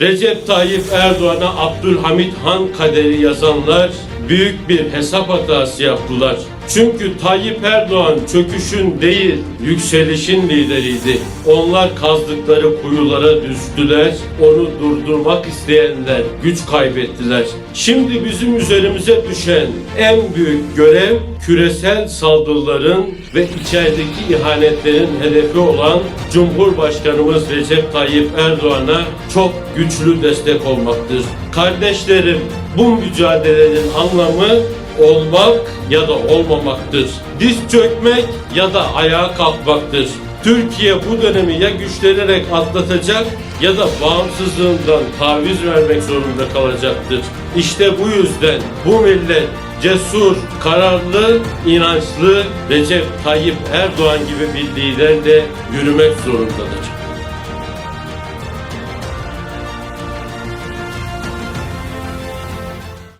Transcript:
Recep Tayyip Erdoğan'a Abdülhamit Han kaderi yazanlar büyük bir hesap hatası yaptılar. Çünkü Tayyip Erdoğan çöküşün değil, yükselişin lideriydi. Onlar kazdıkları kuyulara düştüler. Onu durdurmak isteyenler güç kaybettiler. Şimdi bizim üzerimize düşen en büyük görev küresel saldırıların ve içerideki ihanetlerin hedefi olan Cumhurbaşkanımız Recep Tayyip Erdoğan'a çok güçlü destek olmaktır. Kardeşlerim bu mücadelenin anlamı olmak ya da olmamaktır. Diz çökmek ya da ayağa kalkmaktır. Türkiye bu dönemi ya güçlenerek atlatacak ya da bağımsızlığından taviz vermek zorunda kalacaktır. İşte bu yüzden bu millet cesur, kararlı, inançlı Recep Tayyip Erdoğan gibi bir liderle yürümek zorundadır.